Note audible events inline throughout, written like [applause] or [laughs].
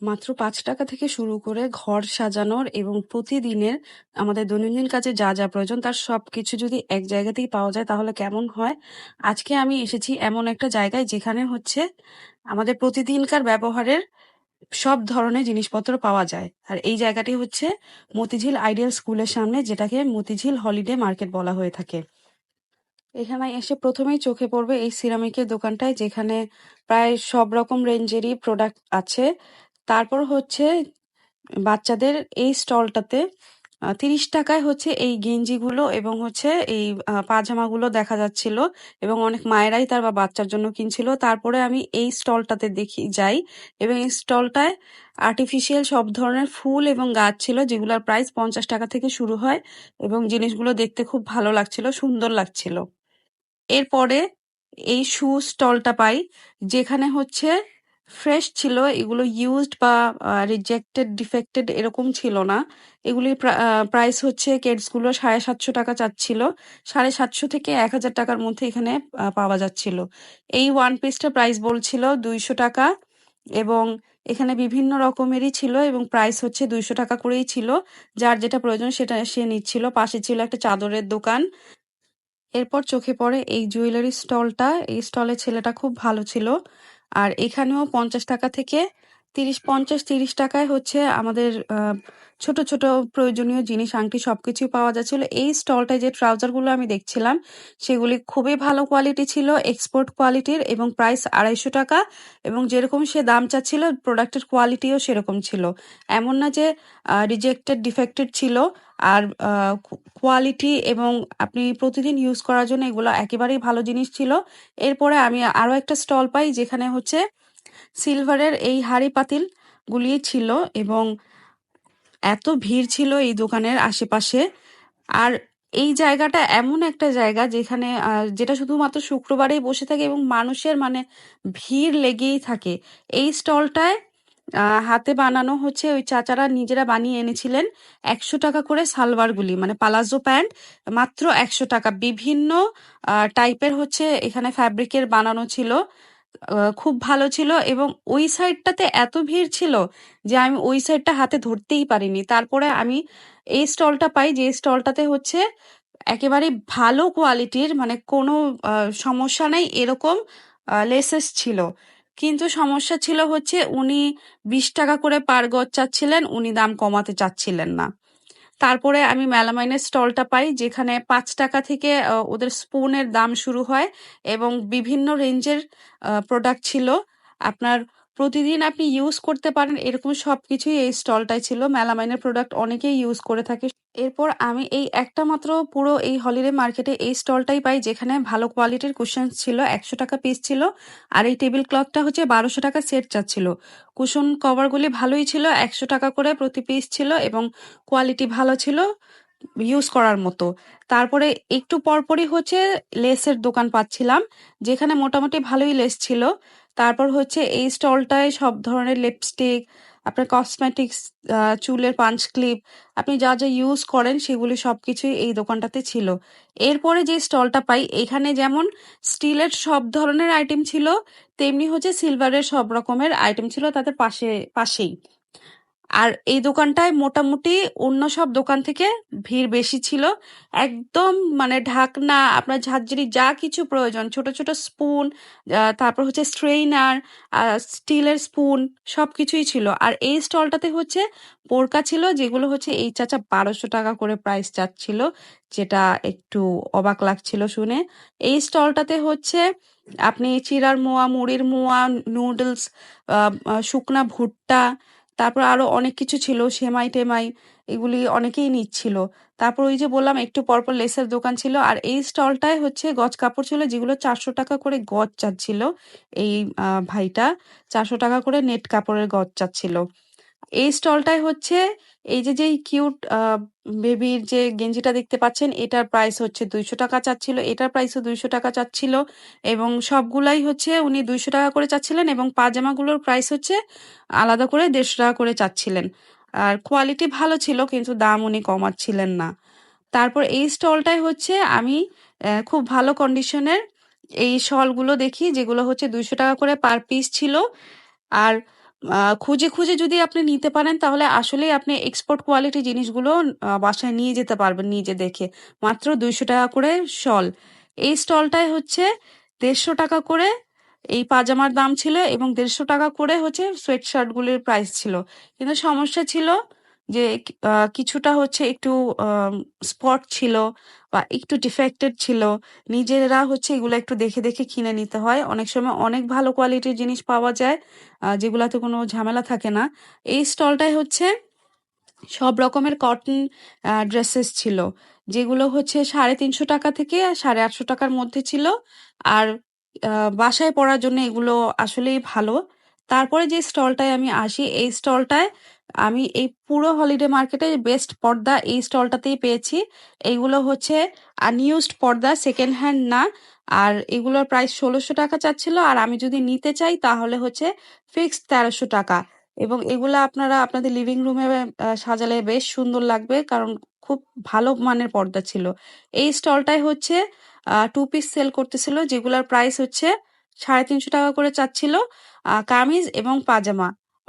মাত্র পাঁচ টাকা থেকে শুরু করে ঘর সাজানোর এবং প্রতিদিনের আমাদের দৈনন্দিন কাজে যা যা প্রয়োজন, তার সব কিছু যদি এক জায়গাতেই পাওয়া যায় তাহলে কেমন হয়? আজকে আমি এসেছি এমন একটা জায়গায় যেখানে হচ্ছে আমাদের প্রতিদিনকার ব্যবহারের সব ধরনের জিনিসপত্র পাওয়া যায়। আর এই জায়গাটি হচ্ছে মতিঝিল আইডিয়াল স্কুলের সামনে, যেটাকে মতিঝিল হলিডে মার্কেট বলা হয়ে থাকে। এখানে এসে প্রথমেই চোখে পড়বে এই সিরামিকের দোকানটায়, যেখানে প্রায় সব রকম রেঞ্জেরই প্রোডাক্ট আছে। তারপর হচ্ছে বাচ্চাদের এই স্টলটাতে তিরিশ টাকায় হচ্ছে এই গেঞ্জিগুলো এবং হচ্ছে এই পাজামাগুলো দেখা যাচ্ছিল এবং অনেক মায়েরাই তার বা বাচ্চার জন্য কিনছিল। তারপরে আমি এই স্টলটাতে দেখি, যাই এবং এই স্টলটায় আর্টিফিশিয়াল সব ধরনের ফুল এবং গাছ ছিল যেগুলোর প্রাইস পঞ্চাশ টাকা থেকে শুরু হয় এবং জিনিসগুলো দেখতে খুব ভালো লাগছিল, সুন্দর লাগছিল। এরপরে এই শু স্টলটা পাই, যেখানে হচ্ছে ফ্রেশ ছিল, এগুলো ইউজড বা রিজেক্টেড ডিফেক্টেড এরকম ছিল না। এগুলির প্রাইস হচ্ছে কেডসগুলো সাড়ে সাতশো টাকা চাচ্ছিল। সাড়ে সাতশো থেকে এক হাজার টাকার মধ্যে এখানে পাওয়া যাচ্ছিল। এই ওয়ান পিসটা প্রাইস বলছিল দুইশো টাকা এবং এখানে বিভিন্ন রকমেরই ছিল এবং প্রাইস হচ্ছে দুইশো টাকা করেই ছিল। যার যেটা প্রয়োজন সেটা সে নিচ্ছিল। পাশে ছিল একটা চাদরের দোকান। এরপর চোখে পড়ে এই জুয়েলারি স্টলটা এই স্টলের ছেলেটা খুব ভালো ছিল। আর এখানেও পঞ্চাশ টাকা থেকে তিরিশ, পঞ্চাশ, তিরিশ টাকায় হচ্ছে আমাদের ছোট ছোট প্রয়োজনীয় জিনিস, আংটি সবকিছুই পাওয়া যাচ্ছিল। এই স্টলটায় যে ট্রাউজারগুলো আমি দেখছিলাম, সেগুলি খুবই ভালো কোয়ালিটি ছিল এক্সপোর্ট কোয়ালিটির এবং প্রাইস আড়াইশো টাকা এবং যেরকম সে দাম চাচ্ছিল প্রোডাক্টের কোয়ালিটিও সেরকম ছিল। এমন না যে রিজেক্টেড ডিফেক্টেড ছিল আর কোয়ালিটি এবং আপনি প্রতিদিন ইউজ করার জন্য এগুলো একেবারেই ভালো জিনিস ছিল। এরপরে আমি আরও একটা স্টল পাই যেখানে হচ্ছে সিলভারের এই হাঁড়ি পাতিল গুলি ছিল এবং এত ভিড় ছিল এই দোকানের আশেপাশে। আর এই জায়গাটা এমন একটা জায়গা যেখানে যেটা শুধুমাত্র শুক্রবারেই বসে থাকে এবং মানুষের মানে ভিড় লেগেই থাকে। এই স্টলটায় হাতে বানানো হচ্ছে ওই চাচারা নিজেরা বানিয়ে এনেছিলেন একশো টাকা করে সালোয়ারগুলি মানে পালাজো প্যান্ট, মাত্র একশো টাকা। বিভিন্ন টাইপের হচ্ছে এখানে ফ্যাব্রিকের বানানো ছিল। খুব ভালো ছিল এবং ওই সাইডটাতে এত ভিড় ছিল যে আমি ওই সাইডটা হাতে ধরতেই পারিনি। তারপরে আমি এই স্টলটা পাই যে স্টলটাতে হচ্ছে একেবারে ভালো কোয়ালিটির মানে কোনো সমস্যা নেই এরকম লেসেস ছিল। কিন্তু সমস্যা ছিল হচ্ছে উনি বিশ টাকা করে পার গজ চাচ্ছিলেন, উনি দাম কমাতে চাচ্ছিলেন না। তারপরে আমি মেলামাইনের স্টলটা পাই, যেখানে পাঁচ টাকা থেকে ওদের স্পুনের দাম শুরু হয় এবং বিভিন্ন রেঞ্জের প্রোডাক্ট ছিল। আপনার প্রতিদিন আপনি ইউজ করতে পারেন, এরকম সব কিছুই এই স্টলটাই ছিল। মেলামাইনের প্রোডাক্ট অনেকেই ইউজ করে থাকে। এরপর আমি এই একটা মাত্র পুরো এই হলিডে মার্কেটে এই স্টলটাই পাই যেখানে ভালো কোয়ালিটির কুশন ছিল, একশো টাকা পিস ছিল আর এই টেবিল ক্লথটা হচ্ছে বারোশো টাকা সেট চাচ্ছিল। কুশন কভারগুলি ভালোই ছিল, একশো টাকা করে প্রতি পিস ছিল এবং কোয়ালিটি ভালো ছিল ইউজ করার মতো। তারপরে একটু পরপরই হচ্ছে লেসের দোকান পাচ্ছিলাম, যেখানে মোটামুটি ভালোই লেস ছিল। তারপর হচ্ছে এই স্টলটায় সব ধরনের লিপস্টিক আপনার কসমেটিক্স চুলের পাঞ্চ ক্লিপ আপনি যা যা ইউজ করেন সেগুলি সব কিছুই এই দোকানটাতে ছিল। এরপরে যে স্টলটা পাই, এখানে যেমন স্টিলের সব ধরনের আইটেম ছিল, তেমনি হচ্ছে সিলভারের সব রকমের আইটেম ছিল তাদের পাশে, পাশেই। আর এই দোকানটায় মোটামুটি অন্য সব দোকান থেকে ভিড় বেশি ছিল। একদম মানে ঢাকনা, আপনার ঝাঁঝরি যা কিছু প্রয়োজন, ছোট ছোট স্পুন তারপর হচ্ছে স্ট্রেইনার স্টিলের স্পুন সব কিছুই ছিল। আর এই স্টলটাতে হচ্ছে পোরকা ছিল, যেগুলো হচ্ছে এই চাচা বারোশো টাকা করে প্রাইস চাচ্ছিল, যেটা একটু অবাক লাগছিল শুনে। এই স্টলটাতে হচ্ছে আপনি চিরার মোয়া, মুড়ির মোয়া নুডলস শুকনা ভুট্টা তারপর আরও অনেক কিছু ছিল সেমাই টেমাই এগুলি অনেকেই নিচ্ছিল। তারপর ওই যে বললাম, একটু পরপর লেসের দোকান ছিল, আর এই স্টলটায় হচ্ছে গজ কাপড় ছিল, যেগুলো চারশো টাকা করে গজ চাচ্ছিল, এই ভাইটা। চারশো টাকা করে নেট কাপড়ের গজ চাচ্ছিল। এই স্টলটায় হচ্ছে এই যে, যেই কিউট বেবির যে গেঞ্জিটা দেখতে পাচ্ছেন, এটার প্রাইস হচ্ছে দুইশো টাকা চাচ্ছিল, এটার প্রাইসও দুইশো টাকা চাচ্ছিল এবং সবগুলাই হচ্ছে উনি দুইশো টাকা করে চাচ্ছিলেন এবং পাজামাগুলোর প্রাইস হচ্ছে আলাদা করে দেড়শো টাকা করে চাচ্ছিলেন। আর কোয়ালিটি ভালো ছিল, কিন্তু দাম উনি কমাচ্ছিলেন না। তারপর এই স্টলটায় হচ্ছে আমি খুব ভালো কন্ডিশনের এই শলগুলো দেখি, যেগুলো হচ্ছে দুইশো টাকা করে পার পিস ছিল। আর খুঁজে খুঁজে যদি আপনি নিতে পারেন, তাহলে আসলেই আপনি এক্সপোর্ট কোয়ালিটি জিনিসগুলো বাসায় নিয়ে যেতে পারবেন নিজে দেখে। মাত্র দুইশো টাকা করে শল এই স্টলটায় হচ্ছে দেড়শো টাকা করে এই পাজামার দাম ছিল এবং দেড়শো টাকা করে হচ্ছে সোয়েট শার্টগুলির প্রাইস ছিল। কিন্তু সমস্যা ছিল যে কিছুটা হচ্ছে একটু স্পট ছিল বা একটু ডিফেক্টেড ছিল, নিজেরা হচ্ছে এগুলো একটু দেখে দেখে কিনে নিতে হয়। অনেক সময় অনেক ভালো কোয়ালিটির জিনিস পাওয়া যায় যেগুলাতে কোনো ঝামেলা থাকে না। এই স্টলটায় হচ্ছে সব রকমের কটন ড্রেসেস ছিল, যেগুলো হচ্ছে সাড়ে তিনশো টাকা থেকে সাড়ে আটশো টাকার মধ্যে ছিল। আর বাসায় পরার জন্য এগুলো আসলেই ভালো। তারপরে যে স্টলটায় আমি আসি, এই স্টলটায় আমি এই পুরো হলিডে মার্কেটে বেস্ট পর্দা এই স্টলটাতেই পেয়েছি। এইগুলো হচ্ছে আনইউজড পর্দা সেকেন্ড হ্যান্ড না। আর এগুলোর প্রাইস ষোলোশো টাকা চাচ্ছিল। আর আমি যদি নিতে চাই, তাহলে হচ্ছে ফিক্সড তেরোশো টাকা। এবং এগুলো আপনারা আপনাদের লিভিং রুমে সাজালে বেশ সুন্দর লাগবে। কারণ খুব ভালো মানের পর্দা ছিল। এই স্টলটায় হচ্ছে টু পিস সেল করতেছিল, যেগুলোর প্রাইস হচ্ছে সাড়ে তিনশো টাকা করে চাচ্ছিল কামিজ এবং পাজামা।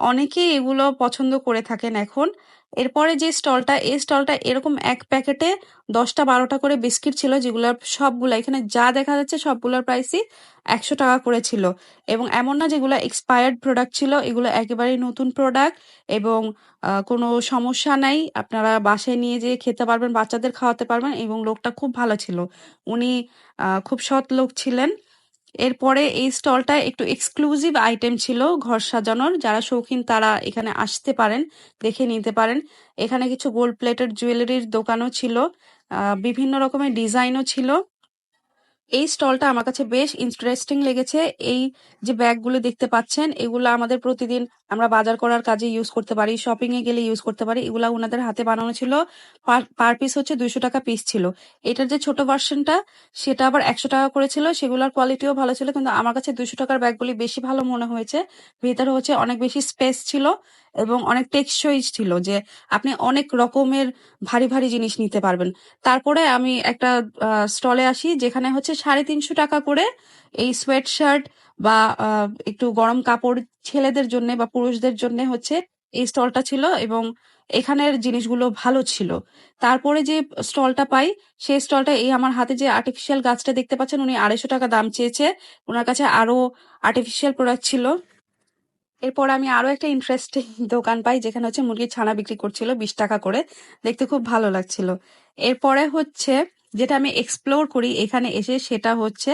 অনেকেই এগুলো পছন্দ করে থাকেন এখন। এরপরে যে স্টলটা, এই স্টলটা এরকম এক প্যাকেটে দশটা বারোটা করে বিস্কিট ছিল, যেগুলোর সবগুলো, এখানে যা দেখা যাচ্ছে সবগুলোর প্রাইসই একশো টাকা করে ছিল। এবং এমন না যেগুলো এক্সপায়ার্ড প্রোডাক্ট ছিল, এগুলো একেবারেই নতুন প্রোডাক্ট এবং কোনো সমস্যা নাই। আপনারা বাসায় নিয়ে যেয়ে খেতে পারবেন, বাচ্চাদের খাওয়াতে পারবেন এবং লোকটা খুব ভালো ছিল। উনি খুব সৎ লোক ছিলেন। এরপরে এই স্টলটায় একটু এক্সক্লুসিভ আইটেম ছিল ঘর সাজানোর। যারা শৌখিন তারা এখানে আসতে পারেন, দেখে নিতে পারেন। এখানে কিছু গোল্ড প্লেটের জুয়েলারির দোকানও ছিল বিভিন্ন রকমের ডিজাইনও ছিল। এই স্টলটা আমার কাছে বেশ ইন্টারেস্টিং লেগেছে। এই যে ব্যাগগুলো দেখতে পাচ্ছেন, এগুলো আমাদের প্রতিদিন আমরা বাজার করার কাজে ইউজ করতে পারি শপিং এ গেলে ইউজ করতে পারি। এগুলা ওনাদের হাতে বানানো ছিল। পার পিস হচ্ছে দুইশো টাকা পিস ছিল। এটার যে ছোট ভার্সনটা সেটা আবার একশো টাকা করেছিল সেগুলোর কোয়ালিটিও ভালো ছিল, কিন্তু আমার কাছে দুইশো টাকার ব্যাগগুলি বেশি ভালো মনে হয়েছে। ভেতরে হচ্ছে অনেক বেশি স্পেস ছিল এবং অনেক টেকসই ছিল যে আপনি অনেক রকমের ভারী ভারী জিনিস নিতে পারবেন। তারপরে আমি একটা স্টলে আসি, যেখানে হচ্ছে সাড়ে তিনশো টাকা করে এই সোয়েট শার্ট বা একটু গরম কাপড় ছেলেদের জন্য বা পুরুষদের জন্য হচ্ছে এই স্টলটা ছিল এবং এখানের জিনিসগুলো ভালো ছিল। তারপরে যে স্টলটা পাই সেই স্টলটা এই আমার হাতে যে আর্টিফিশিয়াল গাছটা দেখতে পাচ্ছেন, উনি আড়াইশো টাকা দাম চেয়েছে। ওনার কাছে আরও আর্টিফিশিয়াল প্রোডাক্ট ছিল। এরপর আমি আরও একটা ইন্টারেস্টিং [laughs] দোকান পাই, যেখানে হচ্ছে মুরগির ছানা বিক্রি করছিল বিশ টাকা করে। দেখতে খুব ভালো লাগছিল। এরপরে হচ্ছে, যেটা আমি এক্সপ্লোর করি এখানে এসে, সেটা হচ্ছে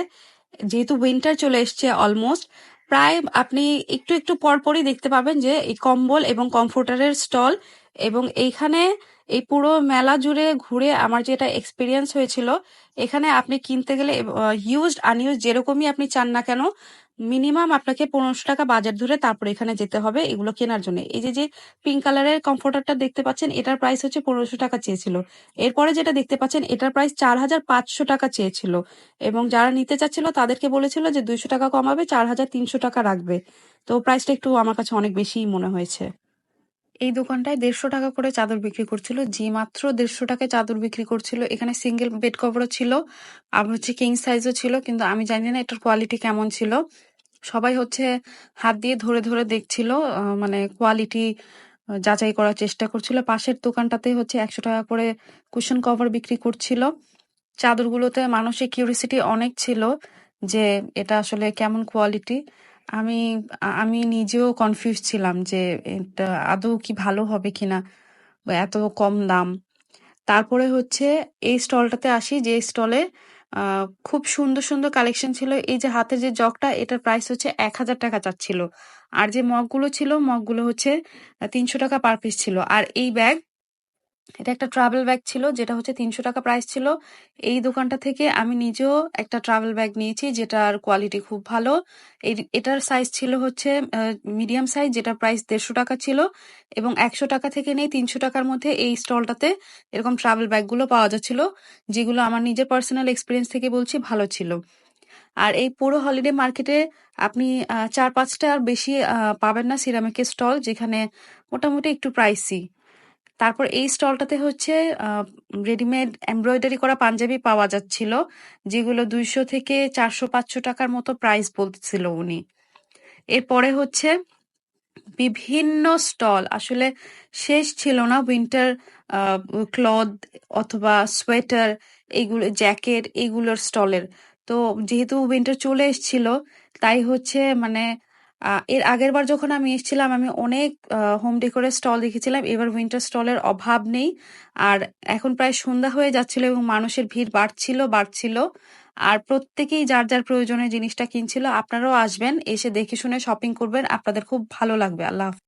যেহেতু উইন্টার চলে এসছে অলমোস্ট প্রায় আপনি একটু একটু পরপরই দেখতে পাবেন যে এই কম্বল এবং কমফোর্টারের স্টল এবং এইখানে এই পুরো মেলা জুড়ে ঘুরে আমার যেটা এক্সপিরিয়েন্স হয়েছিল, এখানে আপনি কিনতে গেলে ইউজড আনইউজ যেরকমই আপনি চান না কেন মিনিমাম আপনাকে পনেরোশো টাকা বাজার ধরে তারপর এখানে যেতে হবে এগুলো কেনার জন্য। এই যে যে পিঙ্ক কালারের কমফোর্টারটা দেখতে পাচ্ছেন, এটার প্রাইস হচ্ছে পনেরোশো টাকা চেয়েছিল। এরপরে যেটা দেখতে পাচ্ছেন, এটার প্রাইস চার হাজার পাঁচশো টাকা চেয়েছিল। এবং যারা নিতে চাচ্ছিল, তাদেরকে বলেছিল যে দুইশো টাকা কমাবে, চার হাজার তিনশো টাকা রাখবে। তো প্রাইসটা একটু আমার কাছে অনেক বেশিই মনে হয়েছে। এই দোকানটায় দেড়শো টাকা করে চাদর বিক্রি করছিল। জি মাত্র দেড়শো টাকায় চাদর বিক্রি করছিল, এখানে সিঙ্গেল বেড কভারও ছিল, আর হচ্ছে কিং সাইজও ছিল, কিন্তু আমি জানি না এটার কোয়ালিটি কেমন ছিল। সবাই হচ্ছে হাত দিয়ে ধরে ধরে দেখছিল মানে কোয়ালিটি যাচাই করার চেষ্টা করছিল। পাশের দোকানটাতে হচ্ছে একশো টাকা করে কুশন কভার বিক্রি করছিল। চাদরগুলোতে মানুষের কিউরিসিটি অনেক ছিল যে এটা আসলে কেমন কোয়ালিটি আমি আমি নিজেও কনফিউজ ছিলাম যে এটা আদৌ কি ভালো হবে কিনা বা এত কম দাম। তারপরে হচ্ছে এই স্টলটাতে আসি যে স্টলে খুব সুন্দর সুন্দর কালেকশন ছিল। এই যে হাতের যে জগটা, এটার প্রাইস হচ্ছে এক হাজার টাকা চাচ্ছিল। আর যে মগগুলো ছিল মগগুলো হচ্ছে তিনশো টাকা পার পিস ছিল। আর এই ব্যাগ এটা একটা ট্রাভেল ব্যাগ ছিল, যেটা হচ্ছে তিনশো টাকা প্রাইস ছিল। এই দোকানটা থেকে আমি নিজেও একটা ট্রাভেল ব্যাগ নিয়েছি, যেটার কোয়ালিটি খুব ভালো। এটার সাইজ ছিল হচ্ছে মিডিয়াম সাইজ যেটা প্রাইস দেড়শো টাকা ছিল। এবং একশো টাকা থেকে নিয়ে তিনশো টাকার মধ্যে এই স্টলটাতে এরকম ট্রাভেল ব্যাগগুলো পাওয়া যাচ্ছিল, যেগুলো আমার নিজের পার্সোনাল এক্সপিরিয়েন্স থেকে বলছি ভালো ছিল। আর এই পুরো হলিডে মার্কেটে আপনি চার পাঁচটা আর বেশি পাবেন না সিরামিকের স্টল যেখানে মোটামুটি একটু প্রাইসি তারপর এই স্টলটাতে হচ্ছে রেডিমেড এমব্রয়ডারি করা পাঞ্জাবি পাওয়া যাচ্ছিল, যেগুলো দুইশো থেকে চারশো পাঁচশো টাকার মতো প্রাইস বলছিল উনি। এরপরে হচ্ছে বিভিন্ন স্টল, আসলে শেষ ছিল না উইন্টার ক্লথ অথবা সোয়েটার এইগুলো জ্যাকেট এইগুলোর স্টলের। তো যেহেতু উইন্টার চলে এসেছিল, তাই হচ্ছে মানে এর আগের বার যখন আমি এসেছিলাম, আমি অনেক হোম ডেকোরের স্টল দেখেছিলাম। এবার উইন্টার স্টলের অভাব নেই। আর এখন প্রায় সন্ধ্যা হয়ে যাচ্ছিল এবং মানুষের ভিড় বাড়ছিল বাড়ছিল। আর প্রত্যেকেই যার যার প্রয়োজনীয় জিনিসটা কিনছিল, আপনারাও আসবেন, এসে দেখে শুনে শপিং করবেন। আপনাদের খুব ভালো লাগবে। আল্লাহ।